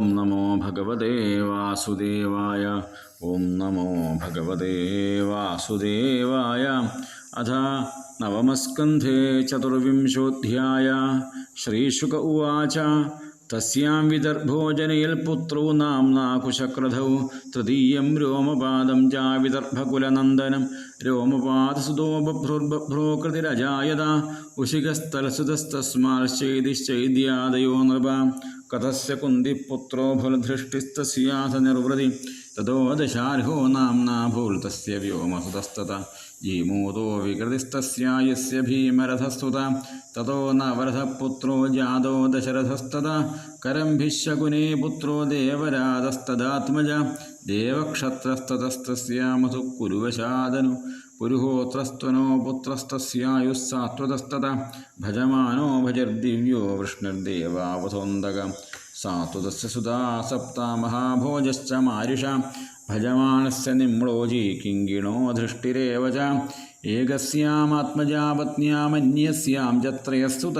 نمو بگوتے واسد نمو بگوتے واس ات نومسکریشوکو തസ്യാം വിദർഭോജനയിൽ പുത്രോ നാംനാ കുശക്രധൗ തൃതീയം രോമപാദം ചാ വിദർഭകുലനന്ദനം. രോമപാദസുതോ ബഭ്രുർബഭ്രോകൃതിരജായത ഉശികസ്ഥലസുതസ്തസ്മാശ്ചൈതിശ്ചൈദ്യാദയോ നൃപ. കഥസ്യ കുന്തിപുത്രോ ഫലധൃഷ്ടിസ്തസ്യാഥ നിർവൃതി തതോ ദശാർഹോ നാംനാ ഭൂൽതസ്യ വ്യോമസുതസ്തത. ജീമൂതോ വികൃതിസ്തസ്യ യസ്യ ഭീമരഥസ്തുത. തതോ നവരഥപുത്രോ ജാതോ ദശരഥസ്തത. കരംഭിശകുനേ പുത്രോ ദേവരാതസ്തദാത്മജ ദേവക്ഷത്രസ്തതസ്തസ്യ കുരുവശാദനു. പുരുഹോത്രസ്ത്വനോ പുത്രസ്തസ്യായുസ്സാത്വതസ്തത. ഭജമാനോ ഭജർദിവ്യോ വൃഷ്ണിർദേവാവധോന്തക സാത്വതസ്യ സുതാ സപ്ത മഹാഭോജശ്ച മാരുഷ. ഭജമാണസ്യ നിമ്ളോജി കിങ്കിണോ ധൃഷ്ടിരേവ ച. ഏകസ്യാമാത്മജാ പത്ന്യാമന്യസ്യാം ച ത്രയസ്തുത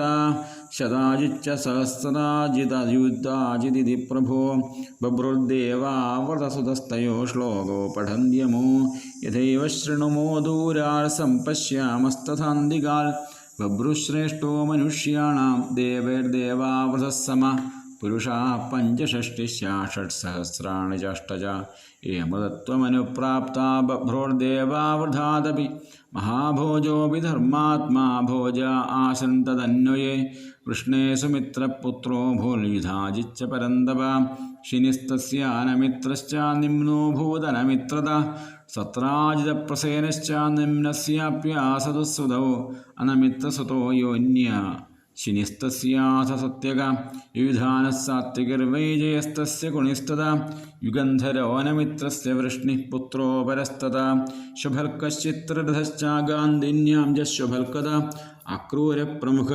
ശതാജിച്ച സഹസ്രാജിതയുദ്ധാജിതി പ്രഭോ. ബഭ്രുർദേവാവൃതസുതസ്തയോ ശ്ലോകോ പഠന്യമോ യഥൈവ ശൃണുമോ ദൂരാൽ സംപശ്യാമസ്തഥാന്തികാൽ. ബഭ്രുശ്രേഷ്ഠോ മനുഷ്യാണാം ദേവൈർദേവാവൃതः പുരുഷാ പഞ്ചഷഷ്ടിശ്യാ ഷട്സഹസ്രാണി ചഷ്ടജ. ഏമതത്വമനുപ്രാപ്താ ബഭ്രോർദേവാവൃധാദപി. മഹാഭോജോപി ധർമാത്മാ ഭോജ ആസൻ തദന്വയേ കൃഷ്ണേ സുമിത്രപുത്രോ ഭൂൽയുധാജിച്ച പരന്തപ. ശിനിസ്തസ്യാനമിത്രശ്ച നിമ്നോ ഭൂതനമിത്രത. സത്രാജിതപ്രസേനശ്ച നിമ്നസ്യാപ്യാസതുസുതോ അനമിത്രസുതോ യോന്യ ശിനിസ്തസ്യാഥ സത്യക. യുധാനഃ സാത്വികർവൈജയസ്തസ്യ ഗുണിസ്തത യുഗന്ധരോനമിത്രസ്യ വൃഷ്ണിഃ പുത്രോ പരസ്തത ശുഭൽക്കശ്ചിത്രരഥശ്ചാഗാന്ധിന്യാം ച ശുഭൽക്കത അക്രൂരപ്രമുഖ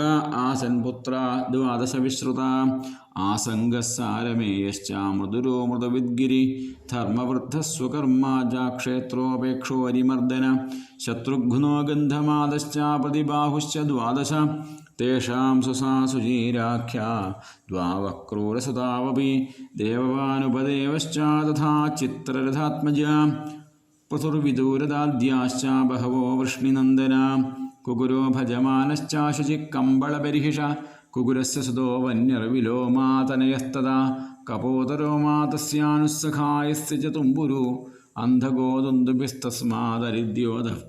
ആസൻ പുത്ര ദ്വാദശവിശ്രുത. ആസംഗസാരമേയശ്ച മൃദുരോ മൃദവിദ്ഗിരി ധർമ്മവൃദ്ധസ്വകർമാജാക്ഷേത്രോപേക്ഷോരിമർദ്ദന ശത്രുഘ്നോ ഗന്ധമാദശ്ച പ്രതിബാഹുശ്ച ദ്വാദശ തേഷാം സുസാസുചീരാഖ്യാ ദ്വാവക്രൂരസുതാവപി ദേവവാനുപദേവശ്ച തഥാ ചിത്രരഥാത്മജ പൃഥുർവിദൂരദാദ്യാശ്ച ബഹവോ വൃഷ്ണിനന്ദന കുകുരോ ഭജമാനശ്ച ശുചിക്കമ്പളപരിഹിഷ കുകുരസ്യ സുതോ വന്യർവിലോമാതനയസ്തദാ കപോതരോ മാതസ്യാനുസ്സഖായസ്യ ച തുമ്പുരു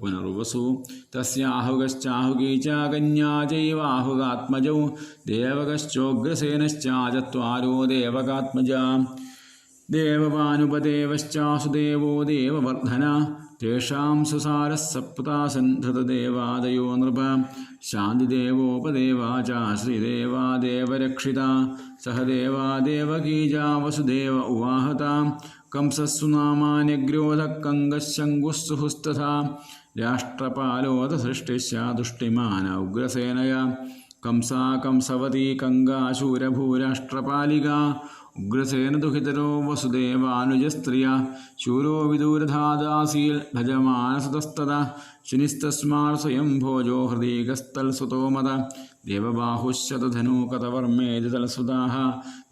പുനർവസു തസ്യാഹുകശ്ചാഹുകീ ചാകന്യാ കന്യാ ചൈവാഹുകാത്മജൗ ദേവകശ്ചോഗ്രസേനശ്ച ചത്വാരോ ദേവകാത്മജ ദേവവാനുപദേവശ്ചാസുദേവോ ദേവവർദ്ധന. തേഷാം സുസാരः സപ്താസൻ ധൃതദേവാദയോ നൃപ. ശാന്തിദേവോപദേവാചാശ്രീദേവാദേവരക്ഷിത. ച ശ്രീദേവാ ദേവരക്ഷിത സഹ ദേവാ ദേവകീജാ വസുദേവ ഉവാഹത. കംസസ്സുനാമാന്യഗ്രോധക്കങ്കശങ്കുസ്സുഹുസ്തഥാ രാഷ്ട്രപാലോത സൃഷ്ടിശ്ച ദുഷ്ടിമാന ഉഗ്രസേനയ കംസാ കംസവതി കങ്കാശൂരഭൂരാഷ്ട്രപാലിക ഉഗ്രസേനദുഹിതരോ വസുദേവാനുജസ്ത്രിയ ശൂരോ വിദൂരധാദാസീൽ ഭജമാനസുതസ്തത ശുനിസ്തസ്മാർ സ്വയം ഭോജോ ഹൃദീകസ്തൽസുതോമത ദേവബാഹുശതധനൂകതവർമ്മേതിതൽസുതാഹ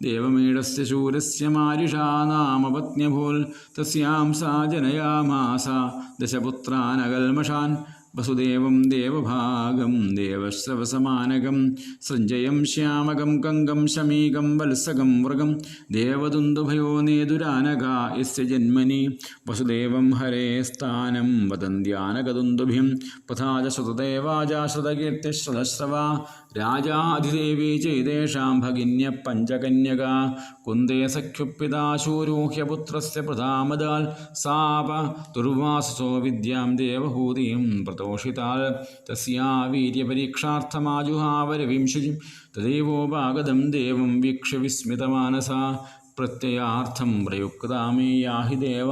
ദേവമീഡസ്യ ശൂരസ്യ മാരിഷാ നാമപത്ന്യഭൂൽ തസ്യാം സാ ജനയാമാസ ദശപുത്രാനകൽമഷാൻ. വസുദേവം ദേവഭാഗം ദേവശ്രവസമാനകം സഞ്ജയം ശ്യാമകം കങ്കം ശമീകം വത്സകം മൃഗം ദേവദുന്ദുഭയോ നേതുരാനക യസ്യ ജന്മനി വസുദേവം ഹരേ സ്ഥാനം വദന്ത്യാനകദുന്ദുഭിം പഥാജ ശ്രുതദേവാജാശ്രുതകീർത്തിശ്രുതശ്രവ രാജാധിദേവീ ചെയ്തേഷാം ഭഗിന്യ പഞ്ചകന്യക. കുന്ദേ സഖ്യുപ്പിതാശൂരൂഹ്യപുത്രസ്യ പ്രധാമദാൽ സാപ ദുർവാസസോ വിദ്യാം ദേവഭൂതിയും പ്രതോഷിതാൽ തസ്യാ വീര്യപരീക്ഷാർത്ഥമാജുഹാവരവിംശുജിം. തദൈവോപാഗതം ദേവം വീക്ഷ്യ വിസ്മിതമാനസ പ്രത്യയാർത്ഥം പ്രയുക്താമേ ദേവ.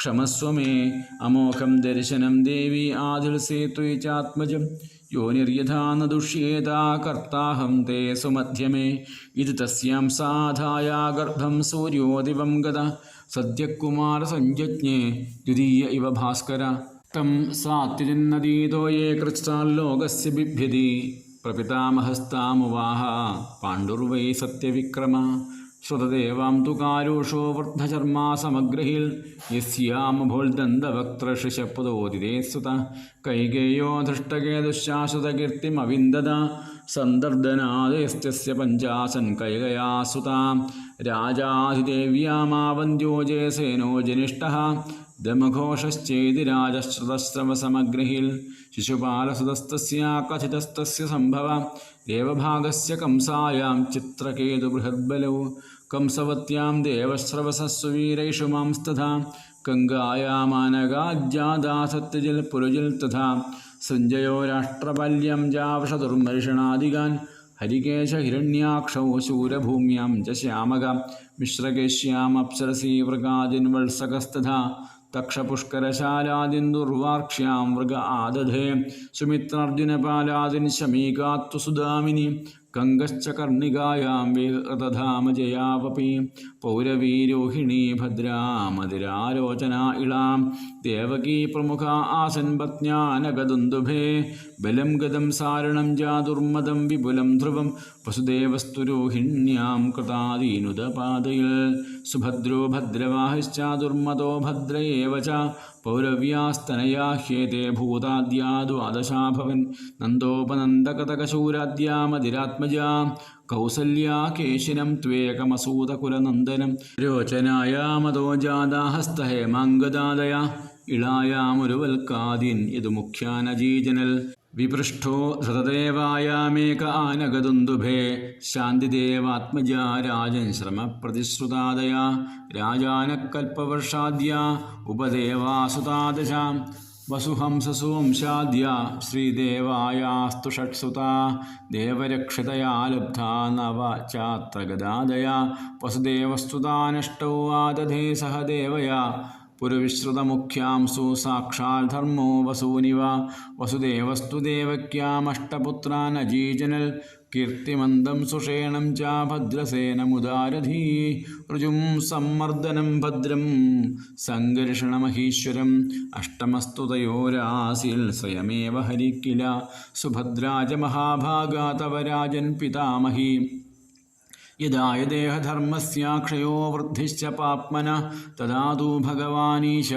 ക്ഷമസ്വ മേ അമോഘം ദർശനം ദേവി ആദിൽ ചാത്മജം. യോനിർയഥാ ന ദുഷ്യേത കർത്താഹം തേ സുമധ്യമേ. ഇത് തസ്യാം സാധായ ഗർഭം സൂര്യോ ദിവം ഗത സദ്യകുമാരസഞ്ജജ്ഞേ ദ്വിതീയ ഇവ ഭാസ്കര. തം സാത്വിജന്നദീതോ യേ കൃത്സാല്ലോകസ്യ ബിഭ്യതി. പ്രപിതാമഹസ്താമുവാഹ. പാണ്ഡുർവൈ സത്യവിക്രമ. ശ്രുതദേവാം തു കാരുഷോ വൃദ്ധചർമാ സമഗ്രഹിൽ യസ്യാമഭോൽദന്തവക്ത്രഷിശപ്പുതോദിതേ സുത കൈകേയോ ധൃഷ്ടകേതുശാശ്വതകീർത്തിമവിന്ദത സന്ദർദനാദയസ്ത്യ പഞ്ചാസൻ കൈകയാ സുത രാജാധിദേവ്യാമാവന്ത്യോ ജയസേനോ ജനിഷ്ടഃ ദമഘോഷശ്ചേതി രാജശ്രുതശ്രവസമഗ്രഹിൽ ശിശുപാലസുതസ്തസ്യ കഥിതസ്തസ്യ സംഭവ. ദേവഭാഗസ്യ കംസായാം ചിത്രകേതു ബൃഹദ്ബലൗ. کمسیاں دیہسروس ویریشوستھا گنگایا ناجاجل پلجلتھا سنجو راشٹرپل جاش د ہری کے شیام گیاپرسی وغادستھا تکرشال دودریادے سومیجن پالدی شمی گاسا م സുമിത്രാർജുനപാലാദിൻ ശമീകാത്തു സുദാമിനി കങ്കശ്ച കർണികായാം വിഹൃതധാമജയാവപി പൗരവീരോഹിണീ ഭദ്രാമതിരാലോചന ഇളാം ദേവകീ പ്രമുഖ ആസൻ പത്ന്യാനഗദുന്ദുഭേ ബലം ഗതം സാരണം ജാതുർമദം വിപുലം ധ്രുവം വസുദേവസ്തുരോഹിണ്യാം കൃതാദീനുദപാതയിൽ സുഭദ്രോ ഭദ്രവാഹിശ്ചാതുർമദോ ഭദ്ര ഏവ ച പൗരവ്യാസ്തനയാ ഹ്യേതേ ഭൂതാദ്യാദ്വാദശാഭവൻ നന്ദോപനന്ദകതകശൂരാദ്യാമതിരാത്മജാ കൗസല്യാ കേശിനം ത്വേകമസൂതകുലനന്ദനം. രോചനായാമതോ ജാതാഹസ്തഹേമാംഗദാദയ ഇളായാമൊരുവൽക്കാദിൻ ഇതു മുഖ്യാനജീജനൽ. വിപൃഷ്ടോ ധൃതദേവായാമേക ആനഗതുന്ദുഭേ ശാന്തിദേവാത്മജാ രാജൻ ശ്രമപ്രതിശ്രുതാദയ. രാജാനക്കൽപ്പവർഷാദ്യ ഉപദേവാസുതാദശാം. വസുഹംസസു വംശാദ്യ ശ്രീദേവായാസ്തു ഷട്സുതാ ദേവരക്ഷിതയാ ലബ്ധാ നവ ചാത്ര ഗദാദയ വസുദേവസ്തുതാനഷ്ടൗ ആദധേ സഹ ദേവയാ പുരവിശ്രുതമുഖ്യാംസു സാക്ഷാൽ ധർമ്മോ വസൂനിവ വസുദേവസ്തു ദേവക്യാമഷ്ടപുത്രാനജീജനൽ കീർത്തിമന്ദം സുഷേണം ച ഭദ്രസേനമുദാരധീ ഋജും സമ്മർദ്ദനം ഭദ്രം സംഘർഷണമഹീശ്വരം അഷ്ടമസ്തുതയോരാസിൽ സ്വയമേവ ഹരിക്കില. സുഭദ്രാജ മഹാഭാഗാ തവ രാജൻ പിതാമഹി. യദായ ദേഹധർമ്മസ്യാക്ഷയോ വൃദ്ധിശ്ച പാപ്മന. തദാ തു ഭഗവാനീശ.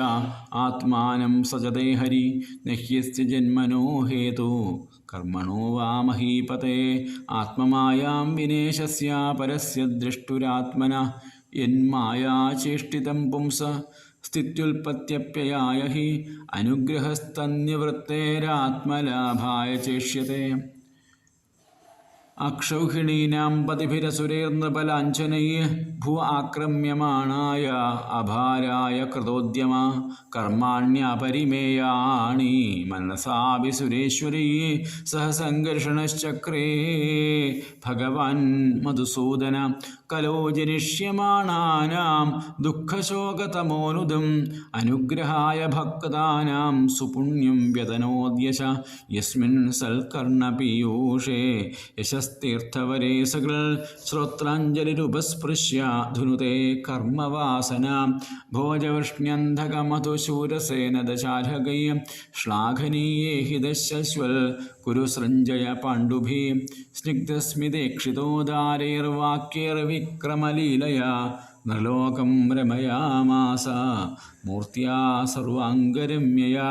ആത്മാനം സജതേ ഹരി. നഹ്യസ്യ ജന്മനോ ഹേതു. കർമ്മണോ വാമഹീപതേ ആത്മമായാം വിനേശസ്യ പരസ്യ ദൃഷ്ടുരാത്മന യന്മായാചേഷ്ടിതം പുംസ സ്ഥിത്യുൽപത്യപ്യയായ ഹി അനുഗ്രഹസ്തന്യവൃത്തേരാത്മലാഭായ ചേഷ്യത്തെ അക്ഷൗഹിണീനാം പതിഭിരസുരേർന്നപലാഞ്ചനൈ ഭൂ ആക്രമ്യമാണായ അഭാരായ കൃതോദ്യമ കർമാണ്യപരിമേയാണി. മനസാഭി സുരേശ്വരീ സഹസംഘർഷണശ്ചക്രേ ഭഗവാൻ മധുസൂദന കലോജനിഷ്യമാണാനാം ദുഃഖശോകതമോനുദം. അനുഗ്രഹായ ഭക്താനാം സുപുണ്യം വ്യതനോദ്യശ. യസ്മിൻ സൽക്കർണപീയൂഷേ യശസ്തീർത്ഥവരേ സകൽ. ശ്രോത്രാഞ്ജലിരുപസ്പൃശ്യ ധുനുതേ കർമ്മവാസന. ഭോജവൃഷ്ണ്യന്ധകമതു ശൂരസേനദശാർഹകൈ ശ്ലാഘനീയേ ഹിതശശ്വൽ. കുരുസൃഞ്ജയ പാണ്ഡുഭി. സ്നിഗ്ധസ്മിതേക്ഷിതോദാരൈർവാക്യൈർവി. کرم لیا നൃലോകം രമയാമാസ മൂർത്തിയാ സർവാംഗരമ്യയാ.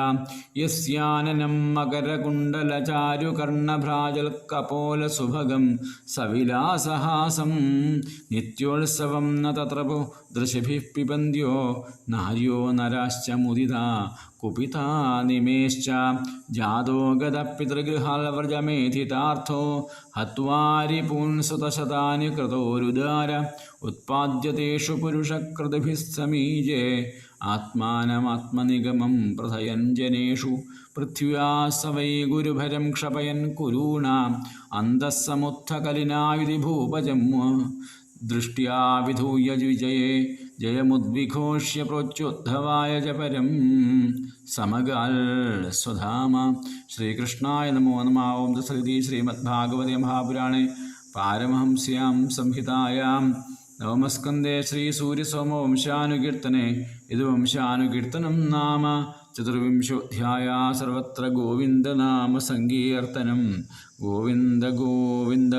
യസ്യാനനം മകരകുണ്ടലചാരുകർണഭ്രാജൽക്കപോലസുഭഗം സവിലാസഹാസം. നിത്യോത്സവം ന തത്രപു ദൃശിഭിഃ പിബന്ധ്യോ നാര്യോ നരാശ്ച മുദിത കുപിതാനിമേശ്ച നിമേശ്ച. ജാതോ ഗതപിതൃഗൃഹാൽവ്രജമേധിതാർത്ഥോ ഹത്വാരി പുൻസുതശതാനി കൃതോരുദാര. उत्पाद्यतेषु पुरुषकृतिभिः समीजे आत्मानमात्मनिगमं प्रथयन् जनेषु पृथ्व्या स वै गुरुभरं क्षपयन् कुरूणाम् अन्तः समुत्थकलिना विधिभूपजम् दृष्ट्या विधूय विजये जयमुद्विघोष्य प्रोच्योद्धवाय च परं സമകാൽ സ്വധാമ ശ്രീകൃഷ്ണായ നമോ നമ ഓം ദസരതി ശ്രീമദ്ഭാഗവതേ മഹാപുരാണേ പാരമഹംസ്യാം സംഹിതായാം നവമസ്കന്ദേ ശ്രീ സൂര്യസോമ വംശാനുകീർത്തനെ ഇത് വംശാനുകീർത്തനം നാമ. ചതുർവിംശോധ്യായ സർവത്ര ഗോവിന്ദനാമ സങ്കീർത്തനം ഗോവിന്ദ ഗോവിന്ദ.